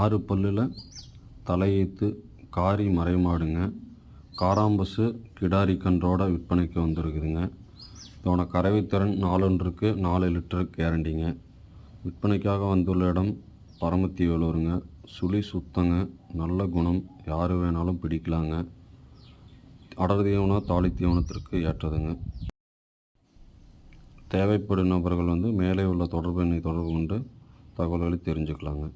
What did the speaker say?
ஆறு பல்லில் தலையீத்து காரி மறைமாடுங்க. காராம்பசு கிடாரி கன்றோட விற்பனைக்கு வந்திருக்குதுங்க. இதோட கறவைத்திறன் நாலொன்றுக்கு நாலு லிட்டர் கேரண்டிங்க. விற்பனைக்காக வந்துள்ள இடம் பரமத்தி வேலூருங்க சுழி சுத்தங்க நல்ல குணம் யார் வேணாலும் பிடிக்கலாங்க. அடர் தீவனம் தாலி தீவனத்திற்கு ஏற்றதுங்க. தேவைப்படும் நபர்கள் வந்து மேலே உள்ள தொடர்பு எண்ணை தொடர்பு கொண்டு தகவல்களை தெரிஞ்சுக்கலாங்க.